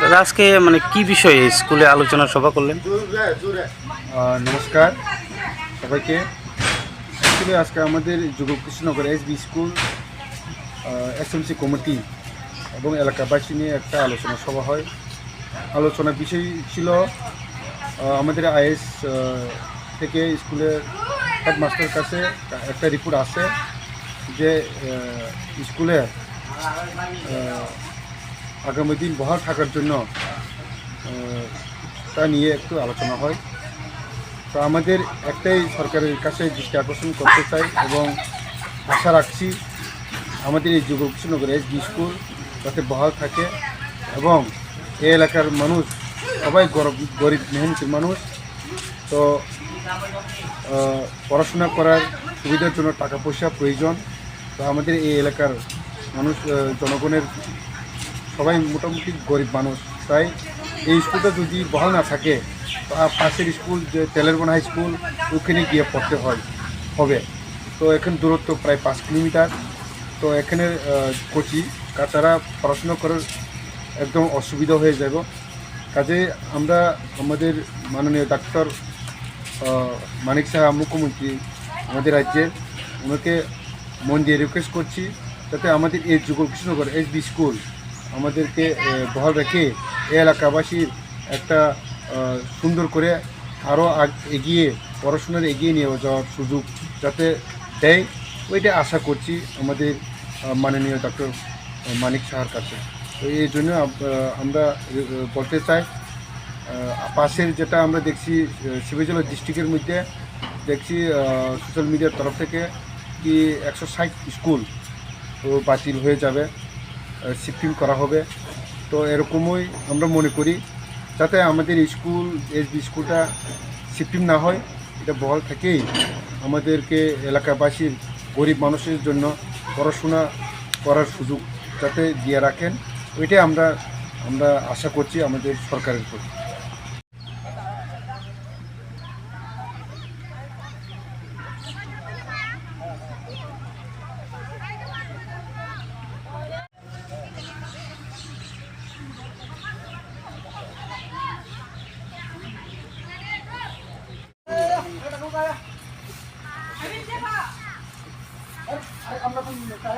দাদা, আজকে মানে কি বিষয়ে স্কুলে আলোচনা সভা করলেন? নমস্কার সবাইকে। অ্যাকচুয়ালি আজকে আমাদের যুব Krishnanagar S B school SMC committee এবং এলাকাবাসী নিয়ে একটা আলোচনা সভা হয়। আলোচনার বিষয় ছিল আমাদের আইএস থেকে স্কুলের হেডমাস্টার কাছে একটা রিপোর্ট আসে। যে স্কুলে আগামী দিন বহাল থাকার জন্য তা নিয়ে একটু আলোচনা হয়। তো আমাদের একটাই সরকারের কাছে দৃষ্টি আকর্ষণ করতে চাই এবং আশা রাখছি আমাদের এই যুব কৃষ্ণনগর স্কুল যাতে বহাল থাকে এবং এই এলাকার মানুষ, সবাই গরব, গরিব মেহনতি মানুষ। তো পড়াশোনা করার সুবিধার জন্য টাকা পয়সা প্রয়োজন। তো আমাদের এই এলাকার মানুষ জনগণের সবাই মোটামুটি গরিব মানুষ। তাই এই স্কুলটা যদি বহাল না থাকে পাশের স্কুল, যে তেলেরবন হাই স্কুল, ওখানে গিয়ে পড়তে হয়, হবে। তো এখানে দূরত্ব প্রায় পাঁচ কিলোমিটার। তো এখানে কচি তারা পড়াশোনা করার একদম অসুবিধা হয়ে যাবে। কাজে আমরা আমাদের মাননীয় ডাক্তার মানিক সাহা মুখ্যমন্ত্রী আমাদের রাজ্যের ওনাকে মন দিয়ে রিকোয়েস্ট করছি যাতে আমাদের এই যুব কৃষ্ণনগর এস বি স্কুল আমাদেরকে বহাল রেখে এই এলাকাবাসীর একটা সুন্দর করে আরও এগিয়ে, পড়াশোনার এগিয়ে নিয়ে যাওয়ার সুযোগ যাতে দেয়, ওইটা আশা করছি আমাদের মাননীয় ডক্টর মানিক সাহার কাছে। তো এই জন্য আমরা বলতে চাই পাশের যেটা আমরা দেখছি শিবজলা ডিস্ট্রিক্টের মধ্যে, দেখছি সোশ্যাল মিডিয়ার তরফ থেকে কি একশো ষাট স্কুল বাতিল হয়ে যাবে শিফটিং করা হবে। তো এরকমই আমরা মনে করি, যাতে আমাদের স্কুল এস বি স্কুলটা শিফটিং না হয়, এটা বহাল থেকেই আমাদেরকে এলাকাবাসীর, গরিব মানুষের জন্য পড়াশোনা করার সুযোগ যাতে দিয়ে রাখেন। ওইটাই আমরা আমরা আশা করছি আমাদের সরকারের প্রতি। আমরা কোন নেতা